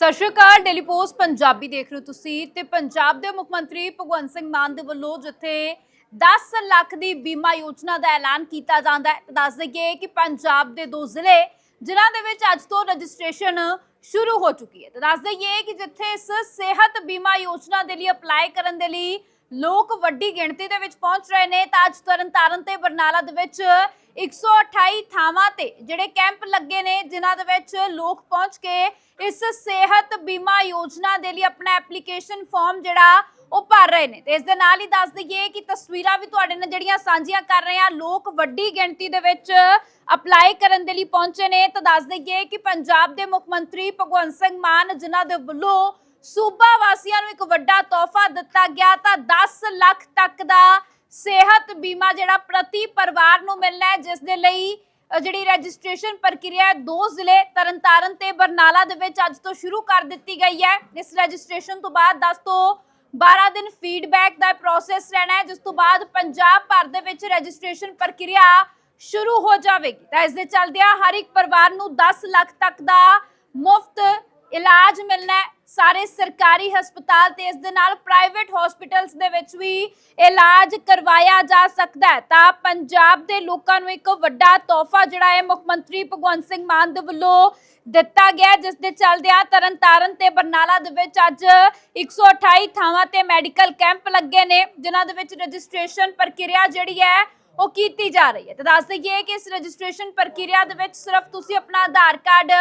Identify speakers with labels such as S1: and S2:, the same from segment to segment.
S1: ਸਤਿ ਸ਼੍ਰੀ ਅਕਾਲ daily post Punjabi ਦੇਖ ਰਹੇ ਹੋ ਤੁਸੀਂ ਤੇ ਪੰਜਾਬ ਦੇ ਮੁੱਖ ਮੰਤਰੀ ਭਗਵੰਤ ਸਿੰਘ ਮਾਨ ਦੇ ਵੱਲੋਂ ਜਿੱਥੇ 10 ਲੱਖ ਦੀ ਬੀਮਾ ਯੋਜਨਾ ਦਾ ਐਲਾਨ ਕੀਤਾ ਜਾਂਦਾ ਹੈ ਤਾਂ ਦੱਸ ਦਈਏ ਕਿ ਪੰਜਾਬ ਦੇ ਦੋ ਜ਼ਿਲ੍ਹੇ ਜਿਨ੍ਹਾਂ ਦੇ ਵਿੱਚ ਅੱਜ ਤੋਂ ਰਜਿਸਟ੍ਰੇਸ਼ਨ ਸ਼ੁਰੂ ਹੋ ਚੁੱਕੀ ਹੈ। ਤਾਂ ਦੱਸ ਦਈਏ ਕਿ ਜਿੱਥੇ ਇਸ ਸਿਹਤ ਬੀਮਾ ਯੋਜਨਾ ਦੇ ਲਈ ਅਪਲਾਈ ਕਰਨ ਦੇ ਲਈ ਲੋਕ ਵੱਡੀ ਗਿਣਤੀ ਦੇ ਵਿੱਚ ਪਹੁੰਚ ਰਹੇ ਨੇ ਤਾਂ ਅੱਜ ਤਰਨਤਾਰਨ ਤੇ ਬਰਨਾਲਾ ਦੇ ਵਿੱਚ 128 ਥਾਵਾਂ ਤੇ ਜਿਹੜੇ ਕੈਂਪ ਲੱਗੇ ਨੇ, ਜਿਨ੍ਹਾਂ ਦੇ ਵਿੱਚ ਲੋਕ ਪਹੁੰਚ ਕੇ ਇਸ ਸਿਹਤ ਬੀਮਾ ਯੋਜਨਾ ਦੇ ਲਈ ਆਪਣਾ ਐਪਲੀਕੇਸ਼ਨ ਫਾਰਮ ਜਿਹੜਾ ਉਹ ਭਰ ਰਹੇ ਨੇ। ਤੇ ਇਸ ਦੇ ਨਾਲ ਹੀ ਦੱਸ ਦਈਏ ਕਿ ਤਸਵੀਰਾਂ ਵੀ ਤੁਹਾਡੇ ਨਾਲ ਜਿਹੜੀਆਂ ਸਾਂਝੀਆਂ ਕਰ ਰਹੇ ਆ ਲੋਕ ਵੱਡੀ ਗਿਣਤੀ ਦੇ ਵਿੱਚ ਅਪਲਾਈ ਕਰਨ ਦੇ ਲਈ ਪਹੁੰਚੇ ਨੇ। ਤਾਂ ਦੱਸ ਦਈਏ ਕਿ ਪੰਜਾਬ ਦੇ ਮੁੱਖ ਮੰਤਰੀ ਭਗਵੰਤ ਸਿੰਘ ਮਾਨ, ਜਿਨ੍ਹਾਂ ਦੇ ਵੱਲੋਂ ਸੂਬਾ ਵਾਸੀਆਂ ਨੂੰ ਇੱਕ ਵੱਡਾ ਤੋਹਫਾ ਦਿੱਤਾ ਗਿਆ ਤਾਂ 10 ਲੱਖ ਤੱਕ ਦਾ ਸਿਹਤ ਬੀਮਾ ਜਿਹੜਾ ਪ੍ਰਤੀ ਪਰਿਵਾਰ ਨੂੰ ਮਿਲਣਾ ਹੈ, ਜਿਸ ਦੇ ਲਈ ਜਿਹੜੀ ਰਜਿਸਟ੍ਰੇਸ਼ਨ ਪ੍ਰਕਿਰਿਆ ਹੈ, ਦੋ ਜ਼ਿਲ੍ਹੇ, ਤਰਨਤਾਰਨ ਤੇ ਬਰਨਾਲਾ ਦੇ ਵਿੱਚ ਅੱਜ ਤੋਂ ਸ਼ੁਰੂ ਕਰ ਦਿੱਤੀ ਗਈ ਹੈ। ਇਸ ਰਜਿਸਟ੍ਰੇਸ਼ਨ ਤੋਂ ਬਾਅਦ 10 ਤੋਂ 12 ਦਿਨ ਫੀਡਬੈਕ ਦਾ ਪ੍ਰੋਸੈਸ ਰਹਿਣਾ ਹੈ, ਜਿਸ ਤੋਂ ਬਾਅਦ ਪੰਜਾਬ ਭਰ ਦੇ ਵਿੱਚ ਰਜਿਸਟ੍ਰੇਸ਼ਨ ਪ੍ਰਕਿਰਿਆ ਸ਼ੁਰੂ ਹੋ ਜਾਵੇਗੀ। ਤਾਂ ਇਸ ਦੇ ਚੱਲਦਿਆਂ ਹਰ ਇੱਕ ਪਰਿਵਾਰ ਨੂੰ 10 ਲੱਖ ਤੱਕ ਦਾ ਮੁਫਤ ਇਲਾਜ ਮਿਲਣਾ ਸਾਰੇ ਸਰਕਾਰੀ ਹਸਪਤਾਲ ਤੇ ਇਸ ਦੇ ਨਾਲ ਪ੍ਰਾਈਵੇਟ ਹਸਪੀਟਲਸ ਦੇ ਵਿੱਚ ਵੀ ਇਲਾਜ ਕਰਵਾਇਆ ਜਾ ਸਕਦਾ ਹੈ। ਤਾਂ ਪੰਜਾਬ ਦੇ ਲੋਕਾਂ ਨੂੰ ਇੱਕ ਵੱਡਾ ਤੋਹਫਾ ਜਿਹੜਾ ਹੈ ਮੁੱਖ ਮੰਤਰੀ ਭਗਵੰਤ ਸਿੰਘ ਮਾਨ ਦੇ ਵੱਲੋਂ ਦਿੱਤਾ ਗਿਆ ਜਿਸ ਦੇ ਚੱਲਦਿਆਂ ਤਰਨਤਾਰਨ ਤੇ ਬਰਨਾਲਾ ਦੇ ਵਿੱਚ ਅੱਜ 128 ਥਾਵਾਂ ਤੇ ਮੈਡੀਕਲ ਕੈਂਪ ਲੱਗੇ ਨੇ, ਜਿਨ੍ਹਾਂ ਦੇ ਵਿੱਚ ਰਜਿਸਟ੍ਰੇਸ਼ਨ ਪ੍ਰਕਿਰਿਆ ਜਿਹੜੀ ਹੈ ਉਹ ਕੀਤੀ ਜਾ ਰਹੀ ਹੈ। ਤੇ ਦੱਸ ਦਈਏ ਕਿ ਇਸ ਰਜਿਸਟ੍ਰੇਸ਼ਨ ਪ੍ਰਕਿਰਿਆ ਦੇ ਵਿੱਚ ਸਿਰਫ ਤੁਸੀਂ ਆਪਣਾ ਆਧਾਰ ਕਾਰਡ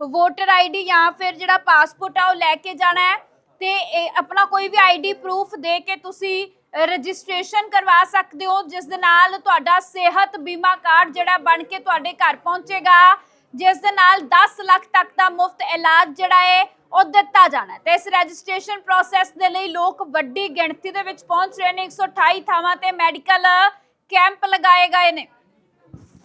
S1: ਵੋਟਰ ਆਈਡੀ ਜਾਂ ਫਿਰ ਜਿਹੜਾ ਪਾਸਪੋਰਟ ਆ ਉਹ ਲੈ ਕੇ ਜਾਣਾ ਹੈ ਤੇ ਇਹ ਆਪਣਾ ਕੋਈ ਵੀ ਆਈਡੀ ਪ੍ਰੂਫ ਦੇ ਕੇ ਤੁਸੀਂ ਰਜਿਸਟ੍ਰੇਸ਼ਨ ਕਰਵਾ ਸਕਦੇ ਹੋ, ਜਿਸ ਦੇ ਨਾਲ ਤੁਹਾਡਾ ਸਿਹਤ ਬੀਮਾ ਕਾਰਡ ਜਿਹੜਾ ਬਣ ਕੇ ਤੁਹਾਡੇ ਘਰ ਪਹੁੰਚੇਗਾ, ਜਿਸ ਦੇ ਨਾਲ 10 ਲੱਖ ਤੱਕ ਦਾ ਮੁਫਤ ਇਲਾਜ ਜਿਹੜਾ ਹੈ ਉਹ ਦਿੱਤਾ ਜਾਣਾ ਹੈ। ਤੇ ਇਸ ਰਜਿਸਟ੍ਰੇਸ਼ਨ ਪ੍ਰੋਸੈਸ ਦੇ ਲਈ ਲੋਕ ਵੱਡੀ ਗਿਣਤੀ ਦੇ ਵਿੱਚ ਪਹੁੰਚ ਰਹੇ ਨੇ 128 ਥਾਵਾਂ ਤੇ ਮੈਡੀਕਲ ਕੈਂਪ ਲਗਾਏ ਗਏ ਨੇ।